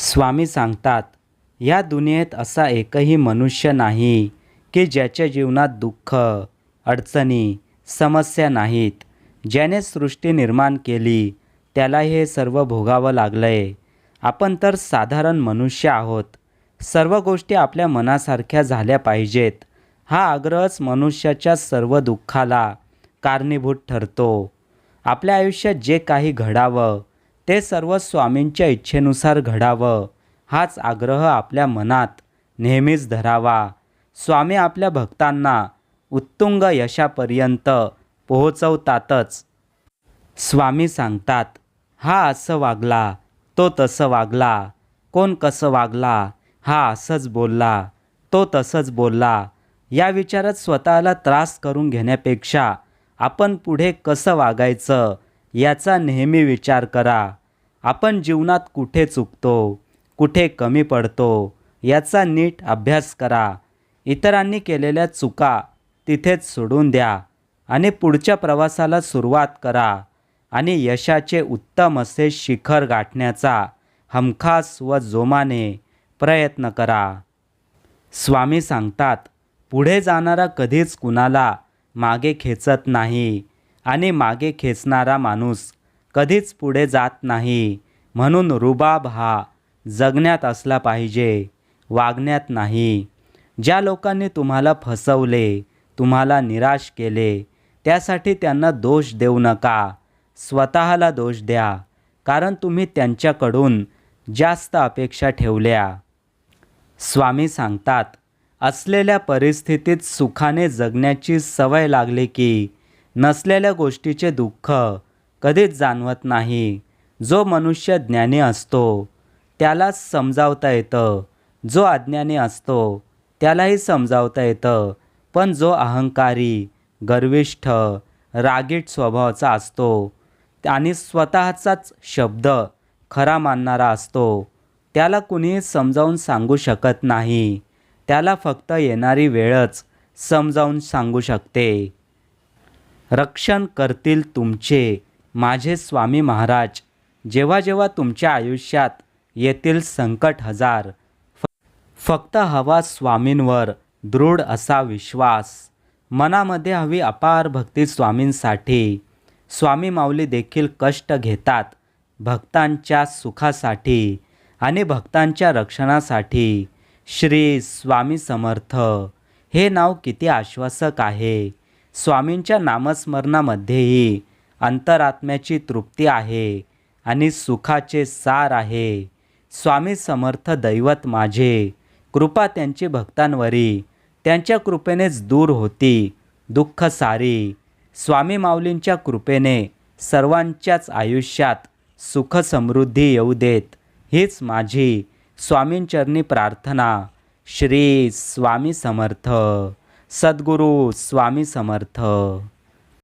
स्वामी सांगतात या दुनियेत असा एकही मनुष्य नाही की ज्याच्या जीवनात दुःख अडचणी समस्या नाहीत. ज्याने सृष्टी निर्माण केली त्याला हे सर्व भोगावं लागलं आहे आपण तर साधारण मनुष्य आहोत. सर्व गोष्टी आपल्या मनासारख्या झाल्या पाहिजेत. हा आग्रहच मनुष्याच्या सर्व दुःखाला कारणीभूत ठरतो. आपल्या आयुष्यात जे काही घडावं ते सर्व स्वामींच्या इच्छेनुसार घडावं हाच आग्रह आपल्या मनात नेहमीच धरावा. स्वामी आपल्या भक्तांना उत्तुंग यशापर्यंत पोहोचवतातच. स्वामी सांगतात हा असं वागला तो तसं वागला कोण कसं वागला हा असंच बोलला तो तसंच बोलला. या विचारात स्वतःला त्रास करून घेण्यापेक्षा आपण पुढे कसं वागायचं याचा नेहमी विचार करा. आपण जीवनात कुठे चुकतो कुठे कमी पडतो याचा नीट अभ्यास करा. इतरांनी केलेल्या चुका तिथेच सोडून द्या आणि पुढच्या प्रवासाला सुरुवात करा आणि यशाचे उत्तम असे शिखर गाठण्याचा हमखास व जोमाने प्रयत्न करा. स्वामी सांगतात पुढे जाणारा कधीच कुणाला मागे खेचत नाही आणि मागे खेचणारा माणूस कधीच पुढे जात नाही. म्हणून रुबाब हा जगण्यात असला पाहिजे वागण्यात नाही. ज्या लोकांनी तुम्हाला फसवले तुम्हाला निराश केले त्यासाठी त्यांना दोष देऊ नका. स्वतःला दोष द्या कारण तुम्ही त्यांच्याकडून जास्त अपेक्षा ठेवल्या. स्वामी सांगतात असलेल्या परिस्थितीत सुखाने जगण्याची सवय लागली की नसलेल्या गोष्टीचे दुःख कधीच जाणवत नाही. जो मनुष्य ज्ञानी असतो त्यालाच समजावता येतं. जो अज्ञानी असतो त्यालाही समजावता येतं. पण जो अहंकारी गर्विष्ठ रागीट स्वभावाचा असतो आणि स्वतःचाच शब्द खरा मानणारा असतो त्याला कुणीही समजावून सांगू शकत नाही. त्याला फक्त येणारी वेळच समजावून सांगू शकते. रक्षण करतील तुमचे माझे स्वामी महाराज जेव्हा जेव्हा तुमच्या आयुष्यात येतील संकट हजार फक्त हवा स्वामींवर दृढ असा विश्वास. मनामध्ये हवी अपार भक्ती स्वामींसाठी. स्वामी माऊली देखील कष्ट घेतात भक्तांच्या सुखासाठी आणि भक्तांच्या रक्षणासाठी. श्री स्वामी समर्थ. हे नाव किती आश्वासक आहे. स्वामींच्या नामस्मरणामध्येही अंतरात्म्याची तृप्ती आहे आणि सुखाचे सार आहे. स्वामी समर्थ दैवत माझे कृपा त्यांची भक्तांवरी त्यांच्या कृपेनेच दूर होती दुःख सारी. स्वामी माऊलींच्या कृपेने सर्वांच्याच आयुष्यात सुख समृद्धी येऊ देत हीच माझी स्वामींचरणी प्रार्थना. श्री स्वामी समर्थ. सद्गुरू स्वामी समर्थ.